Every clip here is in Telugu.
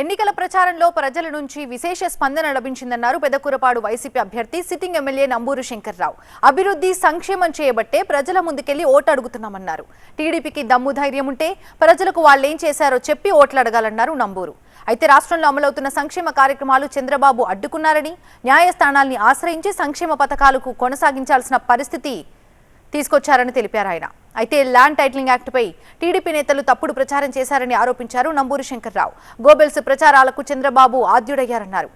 ఎన్నికల ప్రచారంలో ప్రజల నుంచి విశేష స్పందన లభించిందన్నారు పెదకూరపాడు వైసీపీ అభ్యర్థి సిట్టింగ్ ఎమ్మెల్యే నంబూరు శంకర్రావు. అభివృద్ధి సంక్షేమం చేయబట్టే ప్రజల ముందుకెళ్ళి ఓటు అడుగుతున్నామన్నారు టీడీపీకి దమ్ము ధైర్యం ఉంటే ప్రజలకు వాళ్ళేం చేశారో చెప్పి ఓట్లు అడగాలన్నారు నంబూరు. అయితే రాష్ట్రంలో అమలవుతున్న సంక్షేమ కార్యక్రమాలు చంద్రబాబు అడ్డుకున్నారని న్యాయస్థానాల్ని ఆశ్రయించి సంక్షేమ పథకాలకు కొనసాగించాల్సిన పరిస్థితి తీసుకొచ్చారని తెలిపారు ఆయన. అయితే ల్యాండ్ టైటిలింగ్ యాక్ట్పై టీడీపీ నేతలు తప్పుడు ప్రచారం చేశారని ఆరోపించారు నంబూరు శంకర్రావు. గోబెల్స్ ప్రచారాలకు చంద్రబాబు ఆద్యుడయ్యారన్నారు.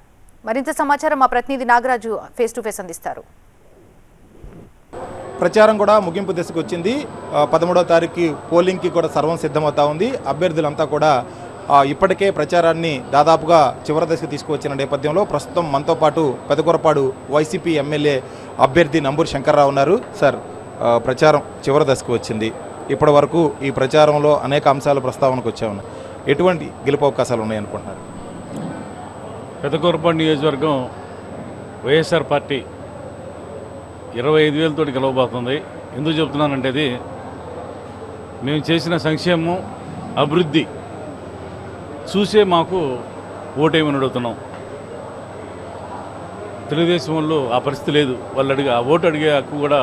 మరింత సమాచారం మా ప్రతినిధి నాగరాజు ఫేస్ టు ఫేస్ అందిస్తారు. ప్రచారం కూడా ముగింపు దశకు వచ్చింది. పదమూడవ తారీఖు పోలింగ్కి కూడా సర్వం సిద్ధమవుతా ఉంది. అభ్యర్థులంతా కూడా ఇప్పటికే ప్రచారాన్ని దాదాపుగా చివరి దశకు తీసుకువచ్చిన నేపథ్యంలో ప్రస్తుతం మనతో పాటు పెదకొరపాడు వైసీపీ ఎమ్మెల్యే అభ్యర్థి నంబూరు శంకర్రావు ఉన్నారు. సార్ ప్రచారం చివరి దశకు వచ్చింది. ఇప్పటి వరకు ఈ ప్రచారంలో అనేక అంశాలు ప్రస్తావనకు వచ్చా ఎటువంటి గెలుపు అవకాశాలు ఉన్నాయనుకుంటున్నారు పెదకూరపాడు నియోజకవర్గం వైఎస్ఆర్ పార్టీ ఇరవై ఐదు వేలతో గెలవబోతుంది. ఎందుకు చెప్తున్నానంటే అది మేము చేసిన సంక్షేమం అభివృద్ధి చూసే మాకు ఓటేమని అడుగుతున్నాం. తెలుగుదేశం వాళ్ళు ఆ పరిస్థితి లేదు. వాళ్ళు అడిగే ఆ ఓటు అడిగే హక్కు కూడా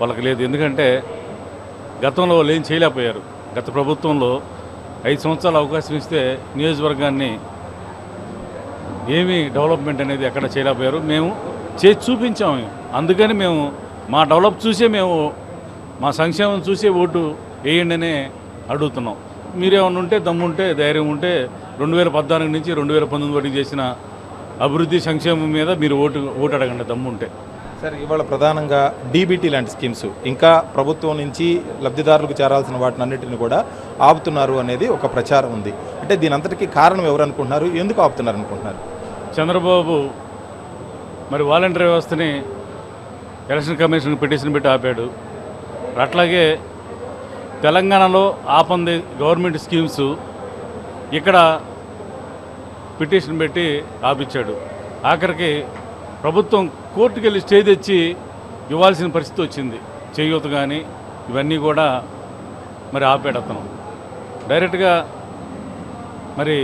వాళ్ళకి లేదు. ఎందుకంటే గతంలో వాళ్ళు ఏం చేయలేకపోయారు. గత ప్రభుత్వంలో ఐదు సంవత్సరాలు అవకాశం ఇస్తే నియోజకవర్గాన్ని ఏమీ డెవలప్మెంట్ అనేది ఎక్కడ చేయలేకపోయారు. మేము చేసి చూపించాము అందుకని మేము మా డెవలప్ చూసే మేము మా సంక్షేమం చూసే ఓటు వేయండి అనే అడుగుతున్నాం. మీరేమన్నా ఉంటే దమ్ముంటే ధైర్యం ఉంటే రెండు వేల పద్నాలుగు నుంచి రెండు వేల పంతొమ్మిది వరకు చేసిన అభివృద్ధి సంక్షేమం మీద మీరు ఓటు ఓటు అడగండి. దమ్ముంటే సార్ ఇవాళ ప్రధానంగా డీబీటీ లాంటి స్కీమ్స్ ఇంకా ప్రభుత్వం నుంచి లబ్ధిదారులకు చేరాల్సిన వాటిని అన్నిటిని కూడా ఆపుతున్నారు అనేది ఒక ప్రచారం ఉంది. అంటే దీని అంతటికీ కారణం ఎవరు అనుకుంటున్నారు ఎందుకు ఆపుతున్నారు అనుకుంటున్నారు చంద్రబాబు మరి వాలంటీర్ వ్యవస్థని ఎలక్షన్ కమిషన్ పిటిషన్ పెట్టి ఆపాడు. అట్లాగే తెలంగాణలో ఆపంది గవర్నమెంట్ స్కీమ్స్ ఇక్కడ పిటిషన్ పెట్టి ఆపించాడు ఆఖరికి ప్రభుత్వం కోర్టుకు వెళ్ళి స్టే తెచ్చి ఇవ్వాల్సిన పరిస్థితి వచ్చింది. చేయూత కానీ ఇవన్నీ కూడా మరి ఆపాడు అతను డైరెక్ట్గా మరి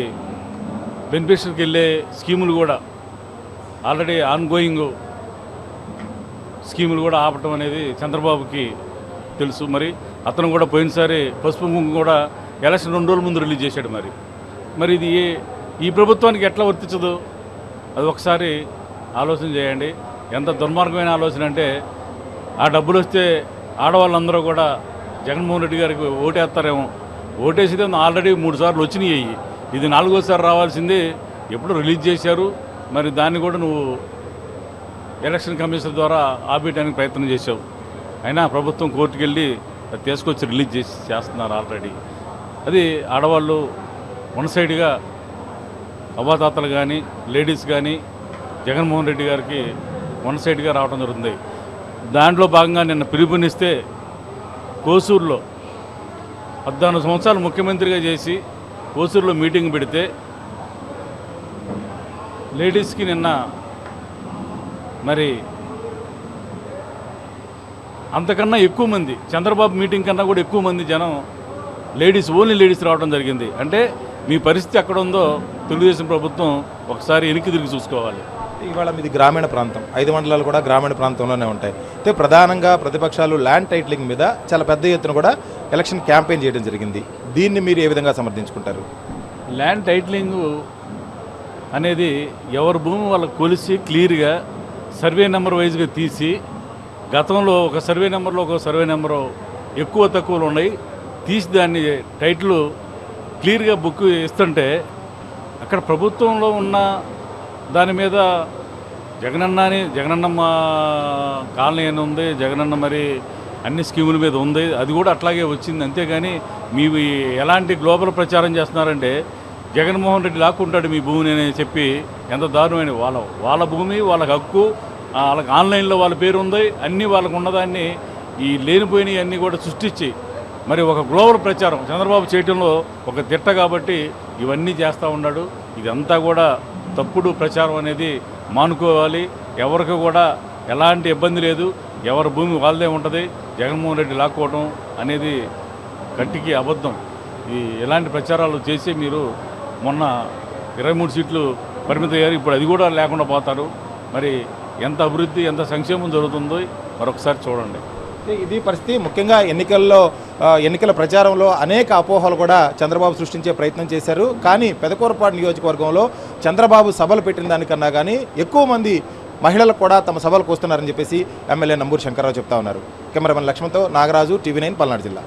బెనిఫిషరీకి వెళ్ళే స్కీములు కూడా ఆల్రెడీ ఆన్గోయింగ్ స్కీములు కూడా ఆపటం అనేది చంద్రబాబుకి తెలుసు. మరి అతను కూడా పోయినసారి పసుపు కుంకుమ కూడా ఎలక్షన్ రెండు రోజుల ముందు రిలీజ్ చేశాడు మరి. మరి ఇది ఈ ప్రభుత్వానికి ఎట్లా వర్తించదు? అది ఒకసారి ఆలోచన చేయండి. ఎంత దుర్మార్గమైన ఆలోచన అంటే ఆ డబ్బులు వస్తే ఆడవాళ్ళందరూ కూడా జగన్మోహన్ రెడ్డి గారికి ఓటేస్తారేమో. ఓటేసితే ఆల్రెడీ మూడు సార్లు వచ్చినాయి. ఇది నాలుగోసారి రావాల్సింది. ఎప్పుడు రిలీజ్ చేశారు? మరి దాన్ని కూడా నువ్వు ఎలక్షన్ కమిషన్ ద్వారా ఆపేయడానికి ప్రయత్నం చేశావు. అయినా ప్రభుత్వం కోర్టుకెళ్ళి అది తీసుకొచ్చి రిలీజ్ చేసి చేస్తున్నారు ఆల్రెడీ. అది ఆడవాళ్ళు వన్ సైడ్గా అవ్వాతాతలు కానీ లేడీస్ కానీ జగన్మోహన్ రెడ్డి గారికి వన్ సైడ్గా రావడం జరుగుతుంది. దాంట్లో భాగంగా నిన్న పిలుపునిస్తే కోసూరులో పద్నాలుగు సంవత్సరాలు ముఖ్యమంత్రిగా చేసి కోసూరులో మీటింగ్ పెడితే లేడీస్కి నిన్న మరి అంతకన్నా ఎక్కువ మంది చంద్రబాబు మీటింగ్ కన్నా కూడా ఎక్కువ మంది జనం లేడీస్ ఓన్లీ లేడీస్ రావడం జరిగింది. అంటే మీ పరిస్థితి ఎక్కడ ఉందో తెలుగుదేశం ప్రభుత్వం ఒకసారి వెనక్కి తిరిగి చూసుకోవాలి. ఇవాళ మీది గ్రామీణ ప్రాంతం. ఐదు మండలాలు కూడా గ్రామీణ ప్రాంతంలోనే ఉంటాయి. అయితే ప్రధానంగా ప్రతిపక్షాలు ల్యాండ్ టైటిలింగ్ మీద చాలా పెద్ద ఎత్తున కూడా ఎలక్షన్ క్యాంపెయిన్ చేయడం జరిగింది. దీన్ని మీరు ఏ విధంగా సమర్థించుకుంటారు? ల్యాండ్ టైటిలింగ్ అనేది ఎవరి భూమి వాళ్ళకి కొలిసి క్లియర్గా సర్వే నెంబర్ వైజ్గా తీసి గతంలో ఒక సర్వే నెంబర్లో ఒక సర్వే నెంబరు ఎక్కువ తక్కువలు ఉన్నాయి. తీసి దాన్ని టైటిల్ క్లియర్గా బుక్ ఇస్తుంటే అక్కడ ప్రభుత్వంలో ఉన్న దాని మీద జగనన్నని జగనన్నమ్మ కాలనీ అని ఉంది జగనన్న మరి అన్ని స్కీముల మీద ఉంది అది కూడా అట్లాగే వచ్చింది. అంతేగాని మీ ఎలాంటి గ్లోబల్ ప్రచారం చేస్తున్నారంటే జగన్మోహన్ రెడ్డి లాక్కుంటాడు మీ భూమిని అని చెప్పి ఎంత దారుణమైన వాళ్ళ వాళ్ళ భూమి వాళ్ళకి హక్కు వాళ్ళకి ఆన్లైన్లో వాళ్ళ పేరు ఉంది అన్నీ వాళ్ళకు ఉన్నదాన్ని ఈ లేనిపోయినవి అన్నీ కూడా సృష్టించి మరి ఒక గ్లోబల్ ప్రచారం చంద్రబాబు చేయటంలో ఒక దిట్ట కాబట్టి ఇవన్నీ చేస్తూ ఉన్నాడు. ఇదంతా కూడా తప్పుడు ప్రచారం అనేది మానుకోవాలి. ఎవరికి కూడా ఎలాంటి ఇబ్బంది లేదు. ఎవరి భూమి వాళ్ళదే ఉంటుంది. జగన్మోహన్ రెడ్డి లాక్కోవటం అనేది కంటికి అబద్ధం. ఈ ఎలాంటి ప్రచారాలు చేసి మీరు మొన్న ఇరవై మూడు సీట్లు పరిమితం అయ్యారు. ఇప్పుడు అది కూడా లేకుండా పోతారు. మరి ఎంత అభివృద్ధి ఎంత సంక్షేమం జరుగుతుందో మరొకసారి చూడండి. ఇది పరిస్థితి ముఖ్యంగా ఎన్నికల్లో ఎన్నికల ప్రచారంలో అనేక అపోహలు కూడా చంద్రబాబు సృష్టించే ప్రయత్నం చేశారు. కానీ పెదకూరపాడు నియోజకవర్గంలో చంద్రబాబు సభలు పెట్టిన దానికన్నా కానీ ఎక్కువ మంది మహిళలు కూడా తమ సభలకు వస్తున్నారని చెప్పేసి ఎమ్మెల్యే నంబూరు శంకర్రావు చెప్తా ఉన్నారు. కెమెరామెన్ లక్ష్మణ్తో నాగరాజు టీవీ నైన్ పల్నాడు జిల్లా.